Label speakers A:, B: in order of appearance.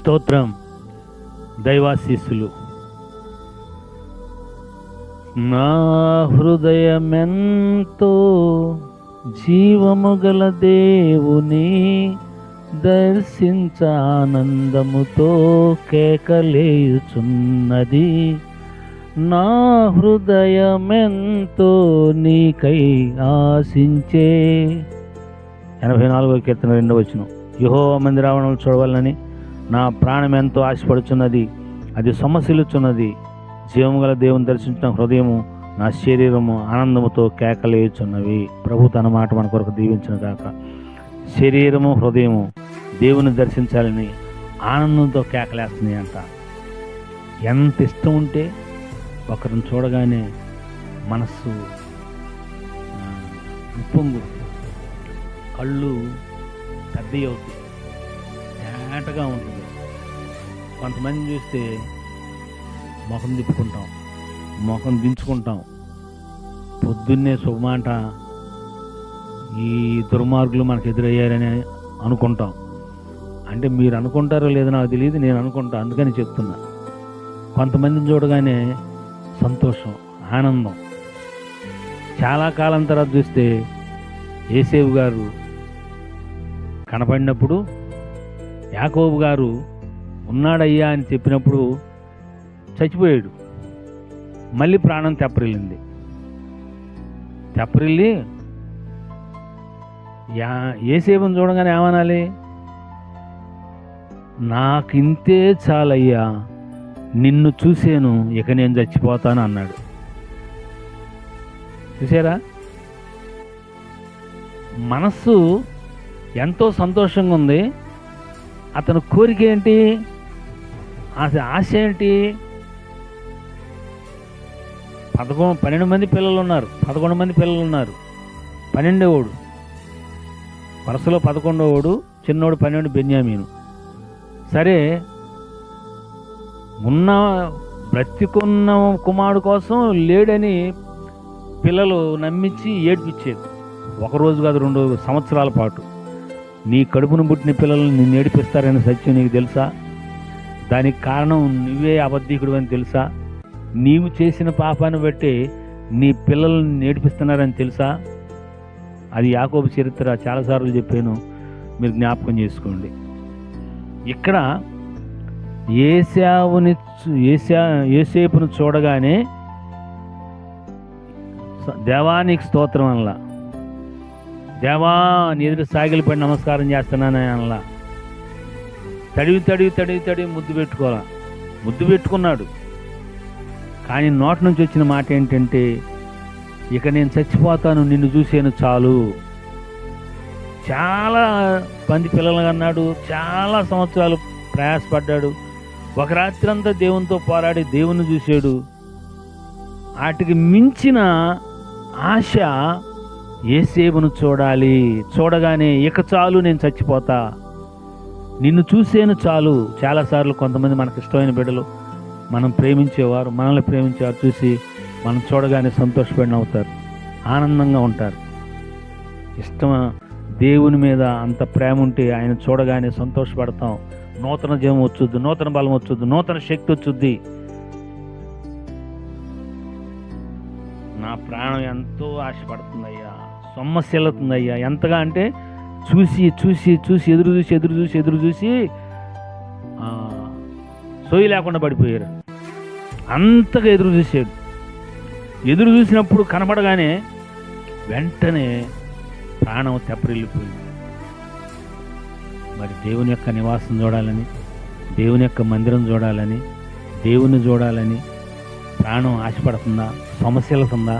A: స్తోత్రం దైవాశీస్సులు. నా హృదయమెంతో జీవము గల దేవుని దర్శించ ఆనందముతో కేకలేయుచున్నది. నా హృదయమెంతో నీకై ఆశించే. ఎనభై నాలుగో కీర్తన రెండవ వచ్చిన యుహో మంది రావణం చూడవాలని నా ప్రాణం ఎంతో ఆశపడుచున్నది అది సమస్యలుచున్నది జీవం గల దేవుని దర్శించిన హృదయము నా శరీరము ఆనందముతో కేకలేయుచున్నవి. ప్రభు తన మాట మన కొరకు దీవించిన కాక శరీరము హృదయము దేవుని దర్శించాలని ఆనందంతో కేకలేస్తున్నాయి అంట. ఎంత ఇష్టం ఉంటే ఒకరిని చూడగానే మనస్సు ఉప్పొంగు కళ్ళు పెద్దవి అవుతాయి ఏటగా ఉంటుంది. కొంతమంది చూస్తే ముఖం తిప్పుకుంటాం ముఖం దించుకుంటాం. పొద్దున్నే శుభమాట ఈ దుర్మార్గులు మనకు ఎదురయ్యారని అనుకుంటాం. అంటే మీరు అనుకుంటారో లేదో నాకు తెలియదు నేను అనుకుంటా అందుకని చెప్తున్నా. కొంతమందిని చూడగానే సంతోషం ఆనందం. చాలా కాలం తర్వాత చూస్తే ఏసేవు గారు కనపడినప్పుడు యాకోబు గారు ఉన్నాడయ్యా అని చెప్పినప్పుడు చచ్చిపోయాడు. మళ్ళీ ప్రాణం తెప్పరిల్లింది. తెప్పరిల్లి యా ఏసేపుని చూడగానే ఏమనాలి? నాకింతే చాలయ్యా నిన్ను చూసేను ఇక నేను చచ్చిపోతాను అన్నాడు. చూసారా మనస్సు ఎంతో సంతోషంగా ఉంది. అతని కోరిక ఏంటి? ఆశ ఆశ ఏంటి? పదకొండు పన్నెండు మంది పిల్లలు ఉన్నారు పదకొండు మంది పిల్లలు ఉన్నారు పన్నెండోవాడు వరుసలో పదకొండోవాడు చిన్నోడు పన్నెండు బెన్యామీను. సరే ఉన్న బ్రతికున్న కుమారుడు కోసం లేడని పిల్లలు నమ్మించి ఏడ్పించేది ఒక రోజు కాదు రెండు సంవత్సరాల పాటు. నీ కడుపును పుట్టిన పిల్లల్ని నిన్ను ఏడిపిస్తారనే సత్యం నీకు తెలుసా? దానికి కారణం నువ్వే అబద్ధికుడు అని తెలుసా? నీవు చేసిన పాపాన్ని బట్టి నీ పిల్లల్ని నేర్పిస్తున్నారని తెలుసా? అది యాకోబు చరిత్ర చాలాసార్లు చెప్పాను మీరు జ్ఞాపకం చేసుకోండి. ఇక్కడ ఏసావుని ఏసా ఏసేపును చూడగానే దేవానికి స్తోత్రం అనలా. దేవా నీ ఎదురు సాగిలిపడి నమస్కారం చేస్తున్నాను అనలా. తడివి తడివి తడివి తడివి ముద్దు పెట్టుకోవాలా? ముద్దు పెట్టుకున్నాడు. కానీ నోటి నుంచి వచ్చిన మాట ఏంటంటే ఇక నేను చచ్చిపోతాను నిన్ను చూసేను చాలు. చాలా మంది పిల్లలు అన్నాడు చాలా సంవత్సరాలు ప్రయాసపడ్డాడు. ఒక రాత్రి అంతా దేవునితో పోరాడి దేవుని చూశాడు. వాటికి మించిన ఆశ ఏసేవును చూడాలి. చూడగానే ఇక చాలు నేను చచ్చిపోతా. నిన్ను చూసేను చాలు. చాలాసార్లు కొంతమంది మనకు ఇష్టమైన బిడ్డలు మనం ప్రేమించేవారు మనల్ని ప్రేమించేవారు చూసి మనం చూడగానే సంతోషపడిన అవుతారు. ఆనందంగా ఉంటారు. ఇష్టం దేవుని మీద అంత ప్రేమ ఉంటే ఆయన చూడగానే సంతోషపడతాం. నూతన జీవం వచ్చుద్ది నూతన బలం వచ్చుద్ది నూతన శక్తి వచ్చుద్ది. నా ప్రాణం ఎంతో ఆశపడుతుందయ్యా. సొమ్మశీలతుందయ్యా. ఎంతగా అంటే చూసి చూసి చూసి ఎదురు చూసి ఎదురు చూసి ఎదురు చూసి సోయి లేకుండా పడిపోయారు. అంతగా ఎదురు చూసాడు ఎదురు చూసినప్పుడు కనపడగానే వెంటనే ప్రాణం తెప్పరిల్లిపోయింది. మరి దేవుని యొక్క నివాసం చూడాలని దేవుని యొక్క మందిరం చూడాలని దేవుని చూడాలని ప్రాణం ఆశపడుతుందా సమస్యలుతుందా